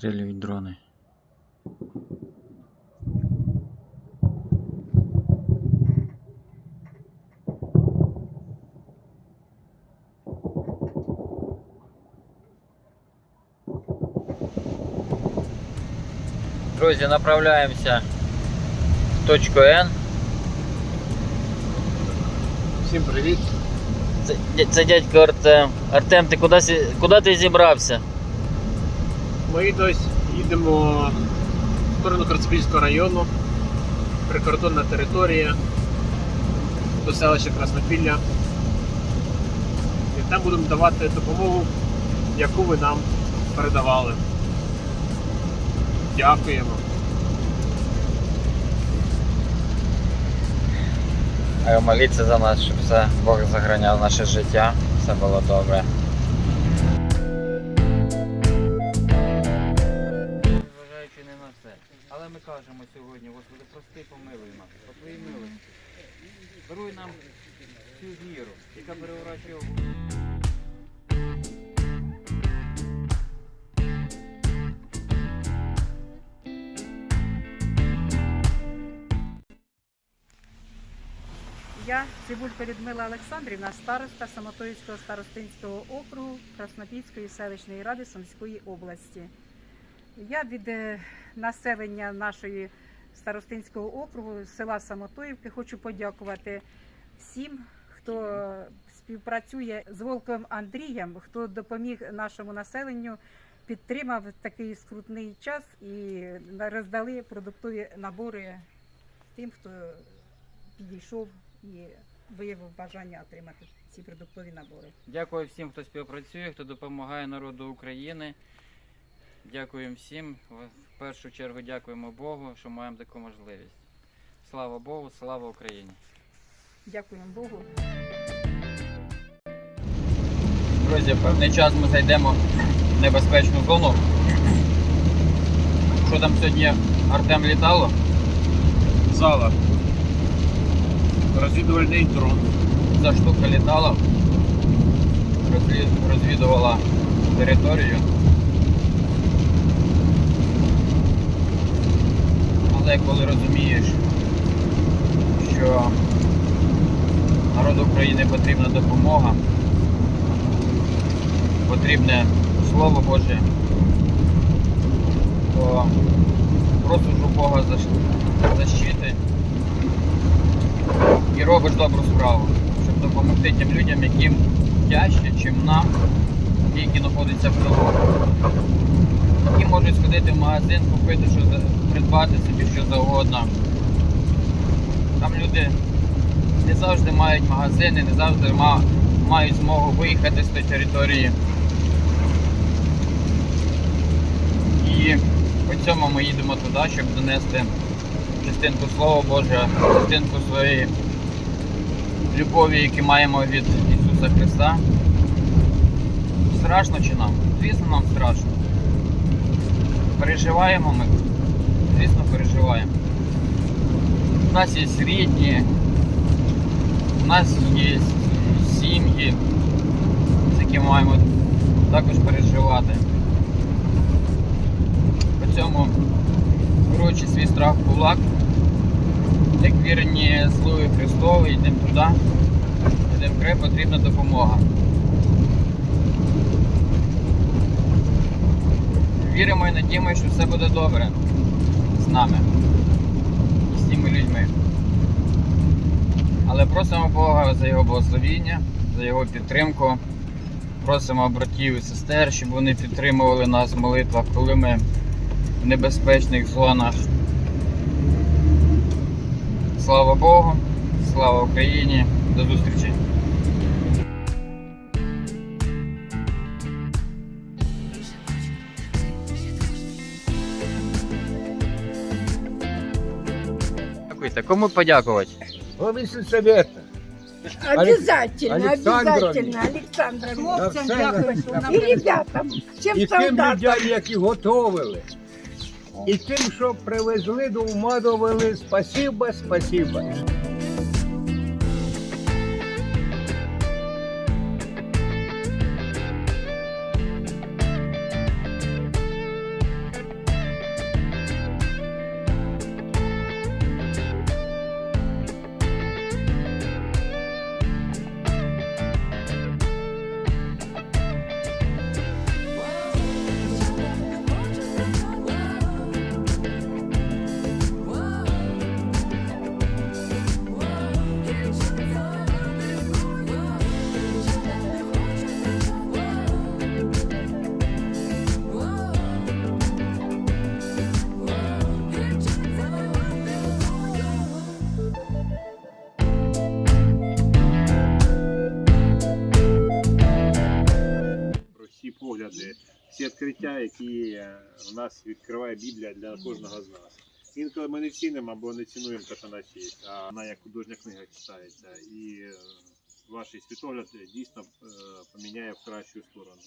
обстрілюють дрони. Друзі, направляємося в точку N. Всім привіт. Це, це дядько Артем. Артем, ти куди, сі- куди ти зібрався? Ми дось їдемо в сторону Крацбільського району, прикордонна територія до селища Краснопілля. І там будемо давати допомогу, яку ви нам передавали. Дякуємо. Моліться за нас, щоб все Бог заграняв наше життя, все було добре. Кажемо сьогодні, Господи, прости, помилуй нас, по твоїй милості. Даруй нам цю віру, яка переворачує Я Цибулька Людмила Олександрівна, староста Самотоївського старостинського округу Краснопільської селищної ради Сумської області. Я від е, населення нашої старостинського округу села Самотоївки хочу подякувати всім, хто співпрацює з Волковим Андрієм, хто допоміг нашому населенню, підтримав такий скрутний час і роздали продуктові набори тим, хто підійшов і виявив бажання отримати ці продуктові набори. Дякую всім, хто співпрацює, хто допомагає народу України. Дякуємо всім. В першу чергу дякуємо Богу, що маємо таку можливість. Слава Богу, слава Україні! Дякуємо Богу. Друзі, певний час ми зайдемо в небезпечну зону. Що там сьогодні Артем літало? Зала. Розвідувальний дрон. Ця штука літала, розвідувала територію. Але коли розумієш, що народу України потрібна допомога, потрібне Слово Боже, то просиш у Бога защ- защити і робиш добру справу, щоб допомогти тим людям, яким тяжче, чим нам, які знаходяться в тилу. Які можуть сходити в магазин, купити, що придбати собі що завгодно. Там люди не завжди мають магазини, не завжди ма- мають змогу виїхати з тієї території. І по цьому ми їдемо туди, щоб донести частинку Слова Божого, частинку своєї любові, які маємо від Ісуса Христа. Страшно чи нам? Звісно, нам страшно. Переживаємо ми? Звісно, переживаємо. У нас є рідні, у нас є сім'ї, з якими маємо також переживати. По цьому, беручи свій страх кулак, як вірені Слові Христові, йдемо туди, де вкрай потрібна допомога. Віримо і надіємося, що все буде добре з нами і з тими людьми. Але просимо Бога за його благословіння, за його підтримку. Просимо братів і сестер, щоб вони підтримували нас в молитвах, коли ми в небезпечних зонах. Слава Богу, слава Україні, до зустрічі! Дякуйте. Кому подякувати? Главы сельсовета. Обязательно, обязательно, Александровна. Хлопцям дякую, і ребятам, всем І тим солдатам. людям, які готовили. І тим, що привезли до ума довели. Спасибо, спасибо. Погляди, всі відкриття, які е, у нас відкриває Біблія для кожного з нас. Інколи ми не цінимо або не цінуємо те, що нас є, а вона як художня книга читається. І е, ваш світогляд дійсно е, поміняє в кращу сторону.